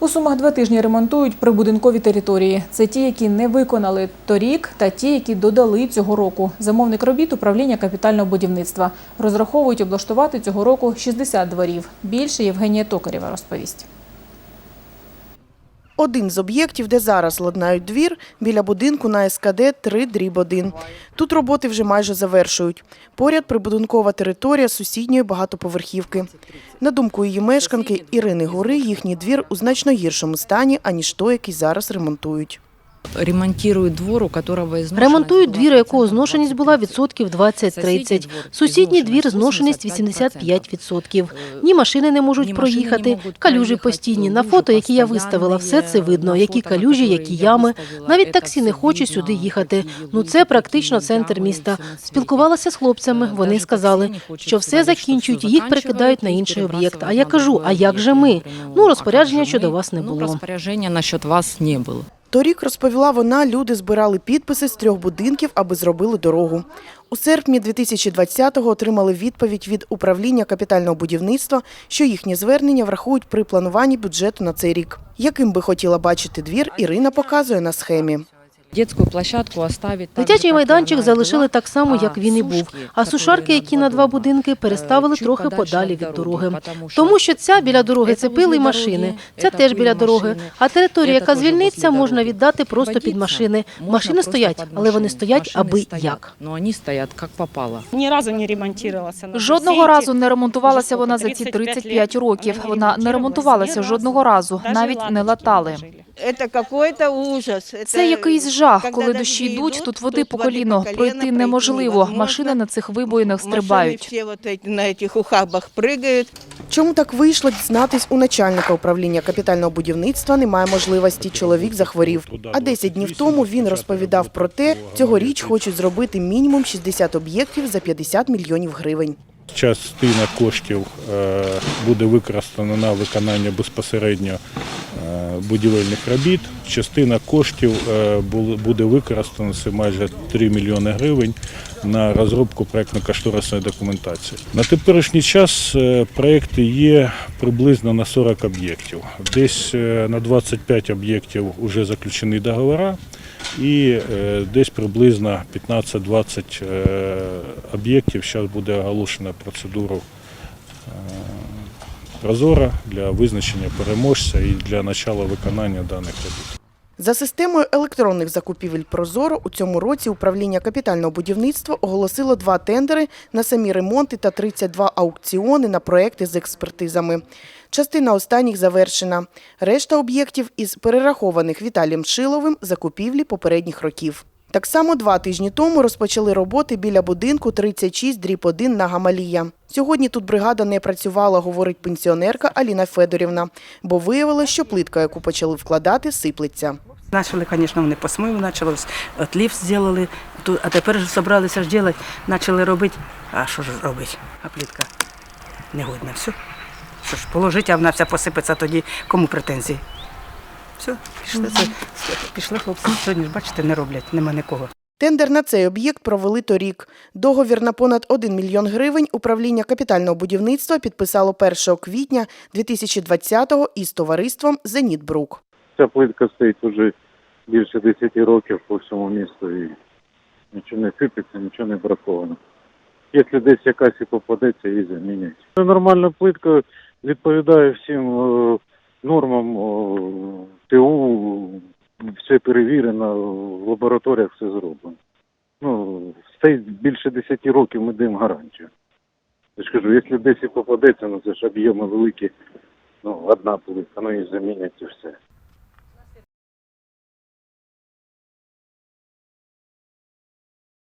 У Сумах два тижні ремонтують прибудинкові території. Це ті, які не виконали торік, та ті, які додали цього року. Замовник робіт управління капітального будівництва. Розраховують облаштувати цього року 60 дворів. Більше Євгенія Токарєва розповість. Один з об'єктів, де зараз ладнають двір, біля будинку на СКД 3 дріб 1. Тут роботи вже майже завершують. Поряд прибудинкова територія сусідньої багатоповерхівки. На думку її мешканки Ірини Гори, їхній двір у значно гіршому стані, аніж той, який зараз ремонтують. Ремонтируют двор, у которого Ремонтують двір, якого зношеність була відсотків 20-30. Сусідній двір зношеність 85%. Ні машини не можуть проїхати, калюжі постійні. На фото, які я виставила, все це видно, які калюжі, які ями. Навіть таксі не хоче сюди їхати. Ну це практично центр міста. Спілкувалася з хлопцями, вони сказали, що все закінчують, їх перекидають на інший об'єкт. А я кажу, а як же ми? Ну, розпорядження щодо вас не Ну, було. розпорядження насчет вас не було. Торік, розповіла вона, люди збирали підписи з трьох будинків, аби зробили дорогу. У серпні 2020-го отримали відповідь від управління капітального будівництва, що їхні звернення врахують при плануванні бюджету на цей рік. Яким би хотіла бачити двір, Ірина показує на схемі. Детську площадку оставить Дитячий майданчик залишили так само, як він і був. А сушарки, які на два будинки, переставили трохи подалі від дороги. Тому що ця біля дороги це пили машини, ця це теж біля дороги. А територія, яка звільниться, можна віддати просто під машини. Машини стоять, але вони стоять аби як. Ну вони стоять як попало. Ні разу не ремонтувалася. на Жодного разу не ремонтувалася вона за ці 35 35 років. Вона не ремонтувалася жодного разу, навіть не латали. ложили. Это какой-то ужас. Це якийсь жах, коли дощі йдуть, тут води по коліно, пройти неможливо. Машини на цих вибоїнах стрибають. Машины все вот эти, на этих ухабах прыгают. Чому так вийшло, дізнатись у начальника управління капітального будівництва немає можливості. Чоловік захворів. А 10 днів тому він розповідав про те, цьогоріч хочуть зробити мінімум 60 об'єктів за 50 мільйонів гривень. Частина коштів е, буде використана на виконання безпосередньо е, будівельних робіт. Частина коштів е, буде використана це майже 3 мільйони гривень на розробку проєктно-кошторисної документації. На теперішній час проєкти є приблизно на 40 об'єктів. Десь на 25 об'єктів вже заключені договори і е, десь приблизно 15-20 е, об'єктів зараз буде оголошена процедура е, прозора для визначення переможця і для початку виконання даних робіт. За системою електронних закупівель Прозоро у цьому році управління капітального будівництва оголосило два тендери на самі ремонти та 32 аукціони на проекти з експертизами. Частина останніх завершена. Решта об'єктів із перерахованих Віталієм Шиловим закупівлі попередніх років. Так само два тижні тому розпочали роботи біля будинку 36 дріб 1 на Гамалія. Сьогодні тут бригада не працювала, говорить пенсіонерка Аліна Федорівна, бо виявилося, що плитка, яку почали вкладати, сиплеться. Начали, звісно, вони по смиву, почали отлів зробили, а тепер ж зібралися ж робити, почали робити. А що ж робити? А плітка негодна. Все. Що ж, положити, а вона вся посипеться, тоді кому претензії? Все, пішли, це, пішли хлопці. Сьогодні ж, бачите, не роблять, нема нікого. Тендер на цей об'єкт провели торік. Договір на понад 1 мільйон гривень управління капітального будівництва підписало 1 квітня 2020-го із товариством «Зенітбрук». Ця плитка стоїть вже більше 10 років по всьому місту і нічого не сипеться, нічого не браковано. Якщо десь якась і попадеться, її замінять. Це Нормальна плитка відповідає всім е, нормам ТУ, все перевірено, в лабораторіях все зроблено. Ну, стоїть більше 10 років, ми даємо гарантію. Я ж кажу, якщо десь і попадеться, ну це ж об'єми великі, ну, одна плитка, ну і замінять і все.